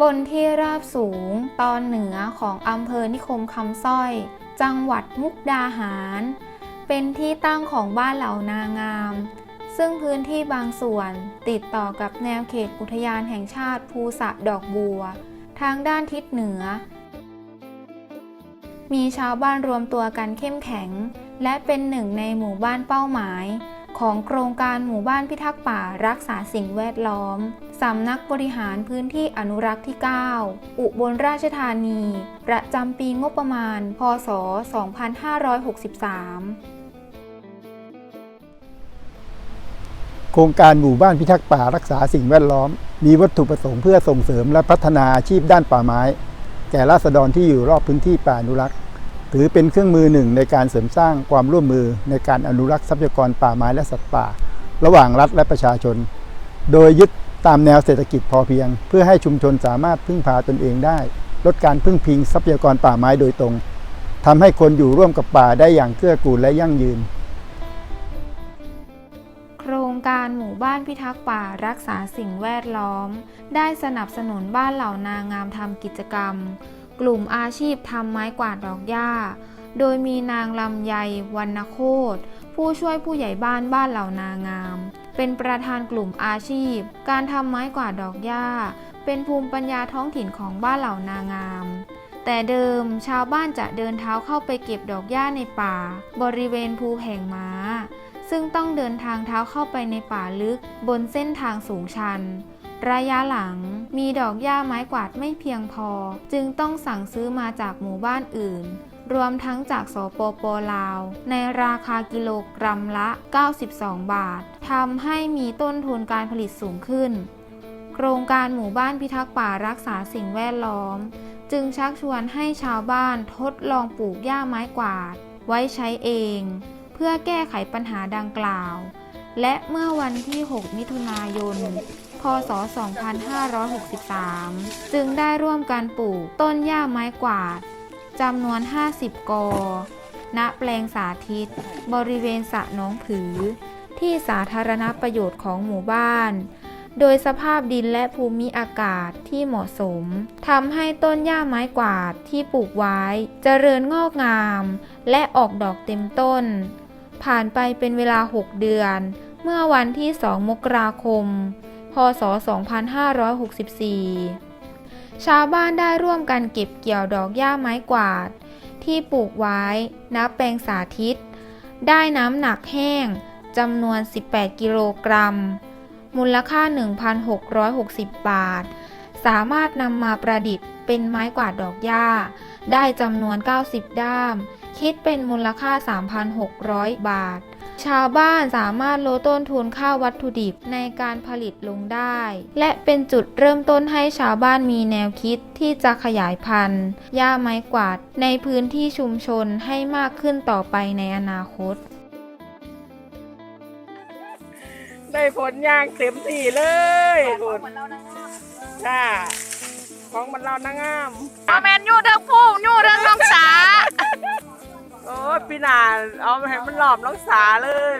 บนที่ราบสูงตอนเหนือของอำเภอนิคมคำสร้อย จังหวัดมุกดาหาร เป็นที่ตั้งของบ้านเหล่านางาม ซึ่งพื้นที่บางส่วนติดต่อกับแนวเขตอุทยานแห่งชาติภูสะดอกบัว ทางด้านทิศเหนือ มีชาวบ้านรวมตัวกันเข้มแข็ง และเป็นหนึ่งในหมู่บ้านเป้าหมาย ของโครงการหมู่บ้านพิทักษ์ป่ารักษาสิ่งแวดล้อม สำนักบริหารพื้นที่อนุรักษ์ที่ 9 อุบลราชธานี ประจำปีงบประมาณ พศ 2563โครงการหมู่บ้านพิทักษ์ป่ารักษาสิ่งแวดล้อม มีวัตถุประสงค์เพื่อส่งเสริมและพัฒนาอาชีพด้านป่าไม้ แก่ราษฎรที่อยู่รอบพื้นที่ป่าอนุรักษ์ ถือเป็นเครื่องมือหนึ่งในการเสริมสร้างความร่วมมือในการอนุรักษ์ทรัพยากรป่าไม้และสัตว์ป่า ระหว่างรัฐและประชาชน โดยยึดตามแนวเศรษฐกิจพอเพียง เพื่อให้ชุมชนสามารถพึ่งพาตนเองได้ ลดการพึ่งพิงทรัพยากรป่าไม้โดยตรงทำให้คนอยู่ร่วมกับป่าได้อย่างเกื้อกูลและยั่งยืน โครงการหมู่บ้านพิทักษ์ป่ารักษาสิ่งแวดล้อม ได้สนับสนุนบ้านเหล่านางามทำกิจกรรม กลุ่มอาชีพทำไม้กวาดดอกหญ้า โดยมีนางลำไยวรรณโคตผู้ช่วยผู้ใหญ่บ้านบ้านเหล่านางาม เป็นประธานกลุ่มอาชีพ การทำไม้กวาดดอกหญ้า เป็นภูมิปัญญาท้องถิ่นของบ้านเหล่านางาม แต่เดิมชาวบ้านจะเดินเท้าเข้าไปเก็บดอกหญ้าในป่า บริเวณภูแผงม้า ซึ่งต้องเดินทางเท้าเข้าไปในป่าลึกบนเส้นทางสูงชัน ระยะหลังมีดอกหญ้าไม้กวาดไม่เพียงพอ จึงต้องสั่งซื้อมาจากหมู่บ้านอื่น รวมทั้งจากสปปลาว ในราคากิโลกรัมละ 92 บาททำให้มีต้นทุนการผลิตสูงขึ้น โครงการหมู่บ้านพิทักษ์ป่ารักษาสิ่งแวดล้อม จึงชักชวนให้ชาวบ้านทดลองปลูกหญ้าไม้กวาด ไว้ใช้เอง เพื่อแก้ไขปัญหาดังกล่าว และเมื่อวันที่ 6 มิถุนายน พศ 2563 จึงได้ร่วมกันปลูกต้นหญ้าไม้กวาดจำนวน 50 กอ ณ แปลงสาธิต บริเวณสระน้องผือ ที่สาธารณประโยชน์ของหมู่บ้าน โดยสภาพดินและภูมิอากาศที่เหมาะสมทำให้ต้นหญ้าไม้กวาดที่ปลูกไว้เจริญงอกงาม และออกดอกเต็มต้น ผ่านไปเป็นเวลา 6 เดือน เมื่อวันที่ 2 มกราคม พศ 2564 ชาวบ้านได้ร่วมกันเก็บเกี่ยวดอกหญ้าไม้กวาด ที่ปลูกไว้ณแปลงสาธิต ได้น้ำหนักแห้งจำนวน 18 กิโลกรัม มูลค่า 1,660 บาท สามารถนำมาประดิษฐ์เป็นไม้กวาดดอกหญ้า ได้จำนวน 90 ด้าม คิดเป็นมูลค่า 3,600 บาท ชาวบ้านสามารถลดต้นทุนค่าวัตถุดิบในการผลิตลงได้ และเป็นจุดเริ่มต้นให้ชาวบ้านมีแนวคิดที่จะขยายพันธุ์หญ้าไม้กวาด ในพื้นที่ชุมชนให้มากขึ้นต่อไปในอนาคต ได้ผลอย่างเต็มที่เลยคุณค่ะของมันเรานางงามบอแมนอยู่เรื่องผู้อยู่เรื่องน้องสาโอ้ยพี่นา เอาให้มันหลอมน้องสาเลย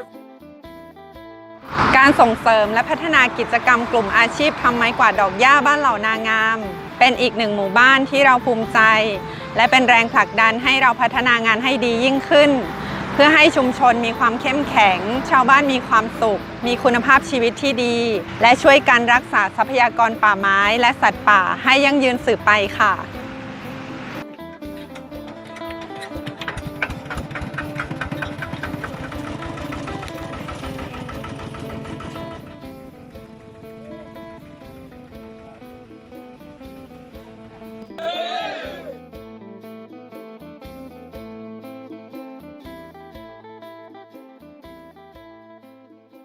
การส่งเสริมและพัฒนากิจกรรมกลุ่มอาชีพทำไม้กวาดดอกหญ้าบ้านเหล่านางาม เป็นอีกหนึ่งหมู่บ้านที่เราภูมิใจ และเป็นแรงผลักดันให้เราพัฒนางานให้ดียิ่งขึ้น เพื่อให้ชุมชนมีความเข้มแข็ง ชาวบ้านมีความสุข มีคุณภาพชีวิตที่ดี และช่วยกันรักษาทรัพยากรป่าไม้และสัตว์ป่าให้ยั่งยืนสืบไปค่ะ